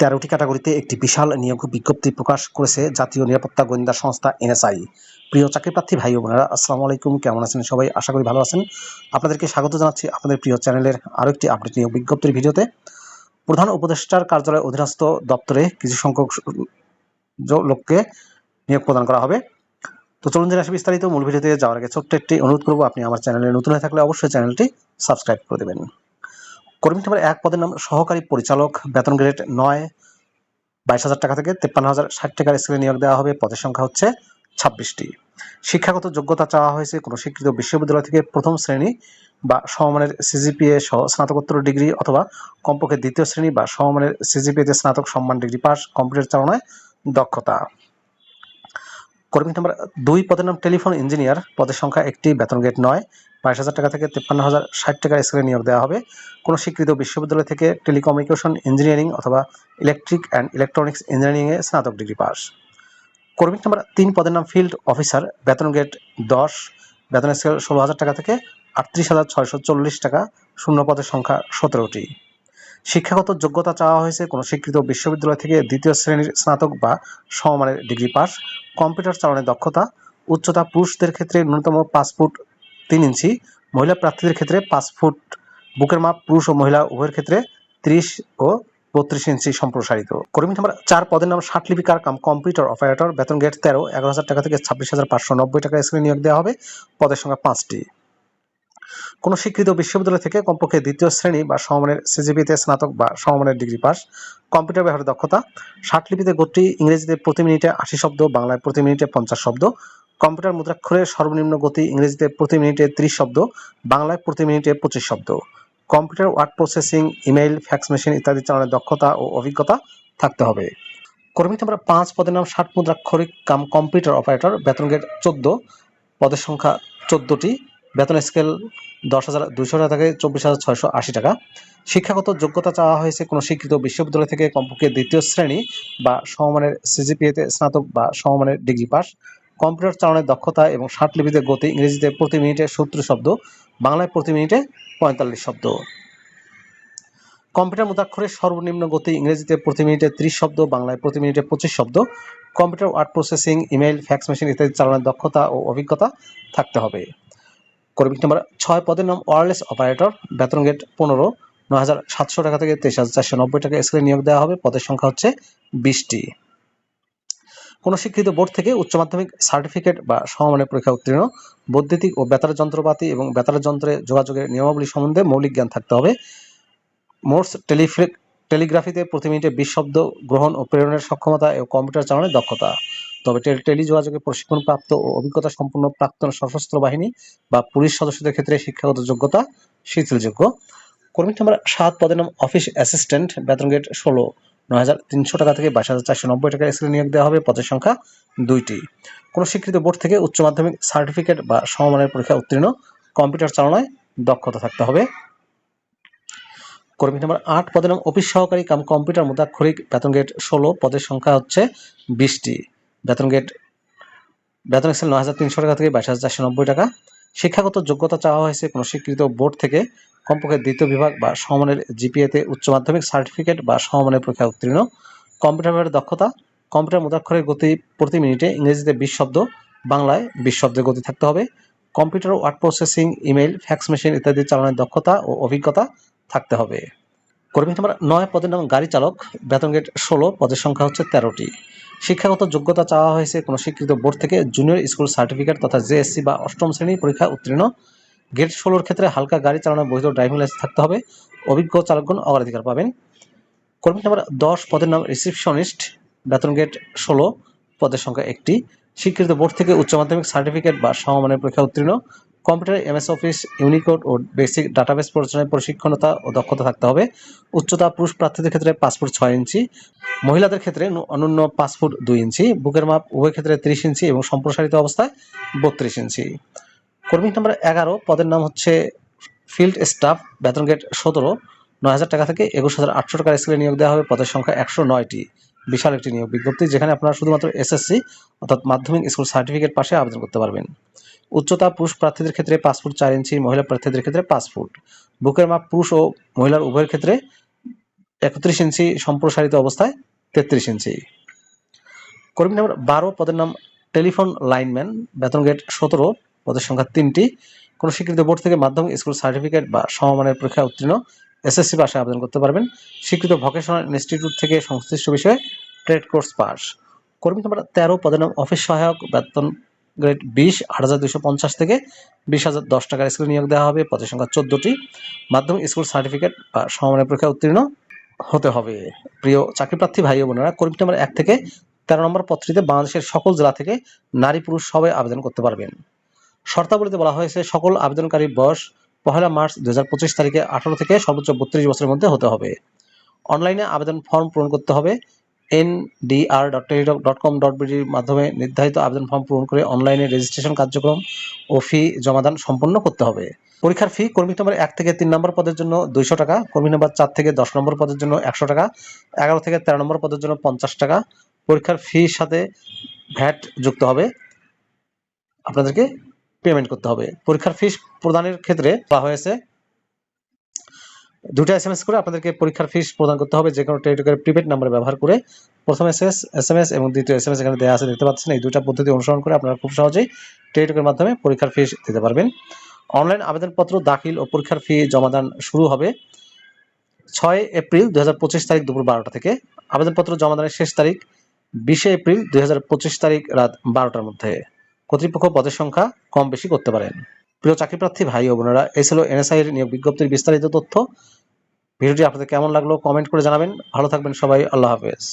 তেরোটি ক্যাটাগরিতে একটি বিশাল নিয়োগ বিজ্ঞপ্তি প্রকাশ করেছে জাতীয় নিরাপত্তা গোয়েন্দা সংস্থা এনএসআই। প্রিয় চাকরিপ্রার্থী ভাই বোনেরা, আসসালামু আলাইকুম, কেমন আছেন সবাই? আশা করি ভালো আছেন। আপনাদেরকে স্বাগত জানাচ্ছি আপনাদের প্রিয় চ্যানেলের আরও একটি আপডেট নিয়োগ বিজ্ঞপ্তির ভিডিওতে। প্রধান উপদেষ্টার কার্যালয় অধীনস্থ দপ্তরে কিছু সংখ্যক লোককে নিয়োগ প্রদান করা হবে। তো চলুন জেনে আসি বিস্তারিত। মূল ভিডিওতে যাওয়ার আগে ছোট্ট একটি অনুরোধ করব, আপনি আমার চ্যানেলে নতুন হয়ে থাকলে অবশ্যই চ্যানেলটি সাবস্ক্রাইব করে দেবেন। কর্মী নম্বর এক পদের নাম সহকারী পরিচালক। বেতন গ্রেড নয়, বাইশ হাজার টাকা থেকে তেপ্পান্ন হাজার ষাট টাকার স্কেলে নিয়োগ দেওয়া হবে। পদের সংখ্যা হচ্ছে ছাব্বিশটি। শিক্ষাগত যোগ্যতা চাওয়া হয়েছে কোনো স্বীকৃত বিশ্ববিদ্যালয় থেকে প্রথম শ্রেণি বা সমমানের সিজিপিএ সহ স্নাতকোত্তর ডিগ্রি অথবা কমপক্ষে দ্বিতীয় শ্রেণি বা সমমানের সিজিপিএতে স্নাতক সম্মান ডিগ্রি পাস, কম্পিউটার চালনায় দক্ষতা। কর্মী নম্বর দুই পদের নাম টেলিফোন ইঞ্জিনিয়ার। পদের সংখ্যা একটি, বেতন গেট নয় বাইশ হাজার টাকা থেকে তেপ্পান্ন হাজার ষাট টাকার স্কেলে নিয়োগ দেওয়া হবে। কোনো স্বীকৃত বিশ্ববিদ্যালয় থেকে টেলিকমিউনিকেশন ইঞ্জিনিয়ারিং অথবা ইলেকট্রিক অ্যান্ড ইলেকট্রনিক্স ইঞ্জিনিয়ারিংয়ে স্নাতক ডিগ্রি পাস। কর্মী নম্বর তিন পদের নাম ফিল্ড অফিসার বেতন গ্রেড দশ, বেতন স্কেল ষোলো হাজার টাকা থেকে আটত্রিশ হাজার ছয়শো চল্লিশ টাকা, শূন্য পদের সংখ্যা সতেরোটি। শিক্ষাগত যোগ্যতা চাওয়া হয়েছে কোনো স্বীকৃত বিশ্ববিদ্যালয় থেকে দ্বিতীয় শ্রেণির স্নাতক বা সমমানের ডিগ্রি পাস। কম্পিউটার চালনায় দক্ষতা, উচ্চতা পুরুষদের ক্ষেত্রে ন্যূনতম ফুট তিন ইঞ্চি। মহিলা প্রার্থীদের ক্ষেত্রে পাঁচ ফুট বুকের মাপ, পুরুষ ও মহিলা উভয়ের ক্ষেত্রে ত্রিশ ও বত্রিশ ইঞ্চি সম্প্রসারিত। কর্মী নাম্বার চার পদের নাম ষাট লিপিকার কাম, কম্পিউটার, অপারেটর, বেতন গেট তেরো, এগারো হাজার টাকা থেকে ছাব্বিশ হাজার পাঁচশো নব্বই টাকা স্কেলে নিয়োগ দেওয়া হবে। পদের সংখ্যা পাঁচটি। কোনো স্বীকৃত বিশ্ববিদ্যালয় থেকে কমপক্ষে দ্বিতীয় শ্রেণি বা সমমানের সিজিপিতে স্নাতক বা সমমানের ডিগ্রি পাস। কম্পিউটার ব্যবহারের দক্ষতা। ষাট লিপিতে গতি ইংরেজিতে প্রতি মিনিটে আশি শব্দ, বাংলায় প্রতি মিনিটে পঞ্চাশ শব্দ। কম্পিউটার মুদ্রাক্ষরের সর্বনিম্ন গতি ইংরেজিতে প্রতি মিনিটে ত্রিশ শব্দ, বাংলায় প্রতি মিনিটে পঁচিশ শব্দ। Computer, word processing, email, fax machine ইত্যাদি চালানোর দক্ষতা ও অভিজ্ঞতা থাকতে হবে। কর্মী নাম্বার পাঁচ পদের নাম ষাট মুদ্রাক্ষরিক কাম কম্পিউটার অপারেটর, বেতন গেট চোদ্দ, পদের সংখ্যা চোদ্দটি, বেতন স্কেল দশ হাজার দুইশো টাকা থেকে চব্বিশ হাজার ছয়শো আশি টাকা। শিক্ষাগত যোগ্যতা চাওয়া হয়েছে কোনো স্বীকৃত বিশ্ববিদ্যালয় থেকে কমপক্ষে দ্বিতীয় শ্রেণি বা সমমানের সিজিপিএতে স্নাতক বা সমমানের ডিগ্রি পাস। কম্পিউটার চালানোর দক্ষতা এবং লিপিতে গতি, ইংরেজিতে প্রতি মিনিটে সত্তর শব্দ, বাংলায় প্রতি মিনিটে পঁয়তাল্লিশ শব্দ। কম্পিউটার মুদ্রাক্ষরের সর্বনিম্ন গতি, ইংরেজিতে প্রতি মিনিটে ত্রিশ শব্দ, বাংলায় প্রতি মিনিটে পঁচিশ শব্দ। Computer word processing, email, fax machine ইত্যাদি চালানোর দক্ষতা ও অভিজ্ঞতা থাকতে হবে। কর্মী নম্বর ছয়, পদের নাম ওয়ারলেস অপারেটর, বেতন গেট পনেরো, নয় হাজার সাতশো টাকা থেকে তেইশ হাজার চারশো নব্বই টাকা স্কেলে নিয়োগ দেওয়া হবে। পদের সংখ্যা হচ্ছে বিশটি। কোনো স্বীকৃত বোর্ড থেকে উচ্চ মাধ্যমিক সার্টিফিকেট বা সমমানের পরীক্ষা উত্তীর্ণ, বৈদ্যুতিক ও বেতার যন্ত্রপাতি এবং বেতার যন্ত্রে যোগাযোগের নিয়মাবলী সম্বন্ধে মৌলিক জ্ঞান থাকতে হবে। মোর্স টেলিফ্রিক টেলিগ্রাফিতে প্রতি মিনিটে বিশ শব্দ গ্রহণ ও প্রেরণের সক্ষমতা এবং কম্পিউটার চালানোর দক্ষতা। তবে টেলি, টেলিযোগাযোগে প্রশিক্ষণপ্রাপ্ত ও অভিজ্ঞতা সম্পন্ন প্রাক্তন সশস্ত্র বাহিনী বা পুলিশ সদস্যদের ক্ষেত্রে শিক্ষাগত যোগ্যতা শিথিলযোগ্য। কর্মী নাম্বার সাত, পদের নাম অফিস অ্যাসিস্ট্যান্ট, বেতন গেট ষোলো। নয় হাজার তিনশো টাকা থেকে বাইশ হাজার চারশো নব্বই টাকা স্কেলে নিয়োগ দেওয়া হবে। পদের সংখ্যা দুইটি। কোনো স্বীকৃত বোর্ড থেকে উচ্চ মাধ্যমিক সার্টিফিকেট বা সমমানের পরীক্ষা উত্তীর্ণ, কম্পিউটার চালনায় দক্ষতা থাকতে হবে। কর্মী নাম্বার আট, পদের নাম অফিস সহকারী কাম কম্পিউটার মুদ্রাক্ষরিক বেতন গেট ষোলো, পদের সংখ্যা হচ্ছে বিশটি। বেতন গেট, বেতন স্কেল নয় হাজার তিনশো টাকা থেকে বাইশ হাজার চারশো নব্বই টাকা। শিক্ষাগত যোগ্যতা চাওয়া হয়েছে কোনো স্বীকৃত বোর্ড থেকে কমপক্ষে দ্বিতীয় বিভাগ বা সমমানের জিপিএতে উচ্চ মাধ্যমিক সার্টিফিকেট বা সমমানের পরীক্ষা উত্তীর্ণ। কম্পিউটারের দক্ষতা, কম্পিউটার মুদাক্ষরের গতি প্রতি মিনিটে ইংরেজিতে বিশ শব্দ, বাংলায় বিশ শব্দের গতি থাকতে হবে। Computer word processing email fax machine ইত্যাদি চালানোর দক্ষতা ও অভিজ্ঞতা থাকতে হবে। কর্মী নাম্বার নয় পদের নাম গাড়ি চালক, বেতন গেট ষোলো, পদের সংখ্যা হচ্ছে তেরোটি। শিক্ষাগত যোগ্যতা চাওয়া হয়েছে কোনো স্বীকৃত বোর্ড থেকে জুনিয়র স্কুল সার্টিফিকেট তথা জেএসসি বা অষ্টম শ্রেণির পরীক্ষা উত্তীর্ণ। গেট ষোলোর ক্ষেত্রে হালকা গাড়ি চালানোর বৈধ ড্রাইভিং লাইসেন্স থাকতে হবে। অভিজ্ঞ চালকগণ অগ্রাধিকার পাবেন। কর্মী নাম্বার দশ পদের নাম রিসিপশনিস্ট, বেতন গেট ষোলো, পদের সংখ্যা একটি। স্বীকৃত বোর্ড থেকে উচ্চ মাধ্যমিক সার্টিফিকেট বা সমমানের পরীক্ষা উত্তীর্ণ। কম্পিউটার, এমএস অফিস, ইউনিকোড ও বেসিক ডাটাবেস পরিচালনায় প্রশিক্ষণতা ও দক্ষতা থাকতে হবে। উচ্চতা পুরুষ প্রার্থীদের ক্ষেত্রে ফুট ছয় ইঞ্চি, মহিলাদের ক্ষেত্রে অনন্য ফুট দুই ইঞ্চি, বুকের মাপ উভয় ক্ষেত্রে ত্রিশ ইঞ্চি এবং সম্প্রসারিত অবস্থায় বত্রিশ ইঞ্চি। কর্মী নাম্বার এগারো, পদের নাম হচ্ছে ফিল্ড স্টাফ, বেতন গেট সতেরো, নয় হাজার টাকা থেকে একুশ হাজার আটশো টাকার স্কেলে নিয়োগ দেওয়া হবে, পদের সংখ্যা একশো নয়টি। বিশাল একটি নিয়োগ বিজ্ঞপ্তি যেখানে আপনারা শুধুমাত্র এসএসসি অর্থাৎ মাধ্যমিক স্কুল সার্টিফিকেট পাশে আবেদন করতে পারবেন। উচ্চতা পুরুষ প্রার্থীদের ক্ষেত্রে পাঁচ ফুট চার ইঞ্চি, মহিলা প্রার্থীদের ক্ষেত্রে পাঁচ ফুট। বুকের মাপ পুরুষ ও মহিলার উভয়ের ক্ষেত্রে একত্রিশ ইঞ্চি, সম্প্রসারিত অবস্থায় তেত্রিশ ইঞ্চি। কর্মী নম্বর বারো, পদের নাম টেলিফোন লাইনম্যান। বেতন গেট সতেরো, পদের সংখ্যা তিনটি। কোনো স্বীকৃত বোর্ড থেকে মাধ্যমিক স্কুল সার্টিফিকেট বা সমমানের পরীক্ষায় উত্তীর্ণ এসএসসি পাশে আবেদন করতে পারবেন। স্বীকৃত ভোকেশনাল ইনস্টিটিউট থেকে সংশ্লিষ্ট বিষয়ে ট্রেড কোর্স পাস। কর্মী নম্বর তেরো, পদের নাম অফিস সহায়ক, বেতন গ্রেড বিশ, আট হাজার দুশো পঞ্চাশ থেকে বিশ হাজার দশ টাকার স্কুলে নিয়োগ দেওয়া হবে। পদের সংখ্যা চোদ্দটি। মাধ্যমিক স্কুল সার্টিফিকেট বা সমমানের পরীক্ষায় উত্তীর্ণ হতে হবে। প্রিয় চাকরিপ্রার্থী ভাই ও বোনেরা, কর্মী নম্বর এক থেকে তেরো নম্বর পত্রিতে বাংলাদেশের সকল জেলা থেকে নারী পুরুষ সবাই আবেদন করতে পারবেন। শর্তাবলীতে বলা হয়েছে, সকল আবেদনকারীর বয়স পহেলা মার্চ দু হাজার পঁচিশ তারিখে আঠারো থেকে সর্বোচ্চ বত্রিশ বছরের মধ্যে হতে হবে। অনলাইনে আবেদন ফর্ম পূরণ করতে হবে। NDR dot dot com dot বিডির মাধ্যমে নির্ধারিত আবেদন ফর্ম পূরণ করে অনলাইনে রেজিস্ট্রেশন কার্যক্রম ও ফি জমাদান সম্পন্ন করতে হবে। পরীক্ষার ফি কর্মী নম্বর এক থেকে তিন নম্বর পদের জন্য দুইশো টাকা, কর্মী নম্বর চার থেকে দশ নম্বর পদের জন্য একশো টাকা, এগারো থেকে তেরো নম্বর পদের জন্য পঞ্চাশ টাকা। পরীক্ষার ফির সাথে ভ্যাট যুক্ত হবে। আপনাদেরকে পেমেন্ট করতে হবে। পরীক্ষার ফিস প্রদানের ক্ষেত্রে বলা হয়েছে দুটো এস এম এস করে আপনাদেরকে পরীক্ষার ফিস প্রদান করতে হবে যে কোনো টেলিটকের প্রিপেড নাম্বার ব্যবহার করে। প্রথম S S S M S এবং দ্বিতীয় এস এম এস এখানে দেওয়া আছে, দেখতে পাচ্ছেন, এই দুটা পদ্ধতি অনুসরণ করে আপনারা খুব সহজেই টেলিটকের মাধ্যমে পরীক্ষার ফিস দিতে পারবেন। অনলাইন আবেদনপত্র, দাখিল ও পরীক্ষার ফি জমাদান শুরু হবে ছয় এপ্রিল দুই হাজার পঁচিশ তারিখ দুপুর বারোটা থেকে। আবেদনপত্র জমাদানের শেষ তারিখ বিশে এপ্রিল দুই হাজার পঁচিশ তারিখ রাত বারোটার মধ্যে। কর্তৃপক্ষ পদের সংখ্যা কম বেশি করতে পারেন। প্রিয় চাকরিপ্রার্থী ভাই ও বোনেরা এই ছিল এনএসআই এর নিয়োগ বিজ্ঞপ্তির বিস্তারিত তথ্য ভিডিওটি আপনাদের কেমন লাগল কমেন্ট করে জানাবেন। ভালো থাকবেন সবাই, আল্লাহ হাফেজ।